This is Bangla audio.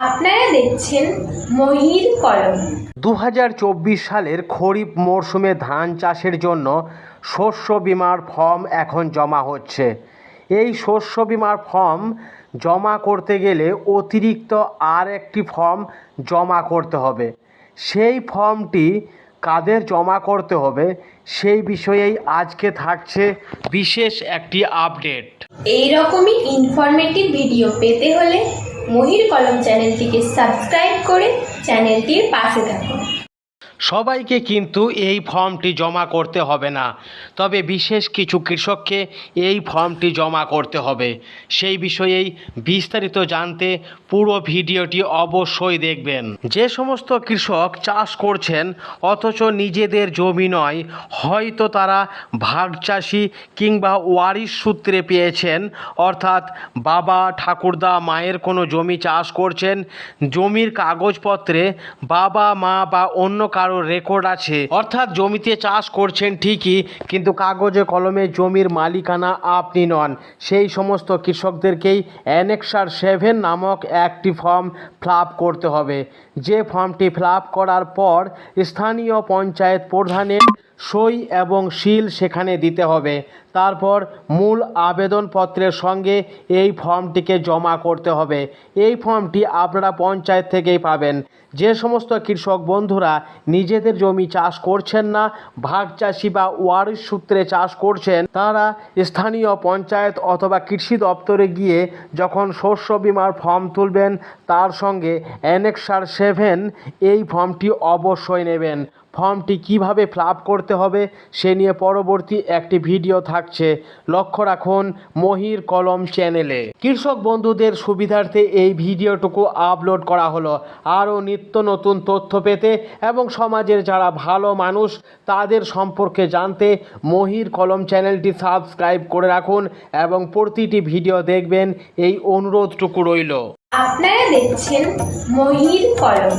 আপনারা দেখছেন মহির কলম। দু হাজার চব্বিশ সালের খরিফ মরশুমে ধান চাষের জন্য শস্য বিমার ফর্ম এখন জমা হচ্ছে। এই শস্য বিমার ফর্ম জমা করতে গেলে অতিরিক্ত আর একটি ফর্ম জমা করতে হবে। সেই ফর্মটি কাদের জমা করতে হবে সেই বিষয়েই আজকে থাকছে বিশেষ একটি আপডেট। এই রকমই ইনফরমেটিভ ভিডিও পেতে হলে মহির কলম চ্যানেলটিকে সাবস্ক্রাইব করে চ্যানেলটির পাশে থাকুন। সবাইকে কিন্তু এই ফর্মটি জমা করতে হবে না। তবে বিশেষ কিছু কৃষককে এই ফর্মটি জমা করতে হবে। সেই বিষয়েই বিস্তারিত জানতে পুরো ভিডিওটি অবশ্যই দেখবেন। যে সমস্ত কৃষক চাষ করছেন, অথচ নিজেদের জমি নয়, হয়তো তারা ভাগ চাষি কিংবা ওয়ারিশ সূত্রে পেয়েছেন, অর্থাৎ বাবা, ঠাকুরদা, মায়ের কোনো জমি চাষ করছেন, জমির কাগজপত্রে বাবা, মা বা অন্য কারোর রেকর্ড আছে। অর্থাৎ জমিতে চাষ করছেন ঠিকই, কিন্তু কাগজে কলমে জমির মালিকানা আপনি নন। সেই সমস্ত কৃষকদেরকেই অ্যানেক্সার সেভেন নামক একটি ফর্ম ফ্লাপ করতে হবে। যে ফর্মটি ফ্লাপ করার পর স্থানীয় পঞ্চায়েত প্রধানের সই এবং সিল সেখানে দিতে হবে। তারপর মূল আবেদনপত্রের সঙ্গে এই ফর্মটিকে জমা করতে হবে। এই ফর্মটি আপনারা পঞ্চায়েত থেকেই পাবেন। যে সমস্ত কৃষক বন্ধুরা নিজেদের জমি চাষ করছেন না, ভাগ চাষি বা ওয়ারিশ সূত্রে চাষ করছেন, তারা স্থানীয় পঞ্চায়েত অথবা কৃষি দপ্তরে গিয়ে যখন শস্য বিমার ফর্ম তুলবেন, তার সঙ্গে অ্যানেক্সার সেভেন এই ফর্মটি অবশ্যই নেবেন। ফর্মটি কীভাবে ফিল করতে হবে, সে নিয়ে পরবর্তী একটি ভিডিও থাকছে। লক্ষ্য রাখুন মহির কলম চ্যানেলে কৃষক বন্ধুদের সুবিধার্থে এই ভিডিওটুকু আপলোড করা হলো। আরও নিত্য নতুন তথ্য পেতে এবং সমাজের যারা ভালো মানুষ, তাদের সম্পর্কে জানতে মহির কলম চ্যানেলটি সাবস্ক্রাইব করে রাখুন এবং প্রতিটি ভিডিও দেখবেন। এই অনুরোধটুকু রইল। আপনারা দেখছেন মহির কলম।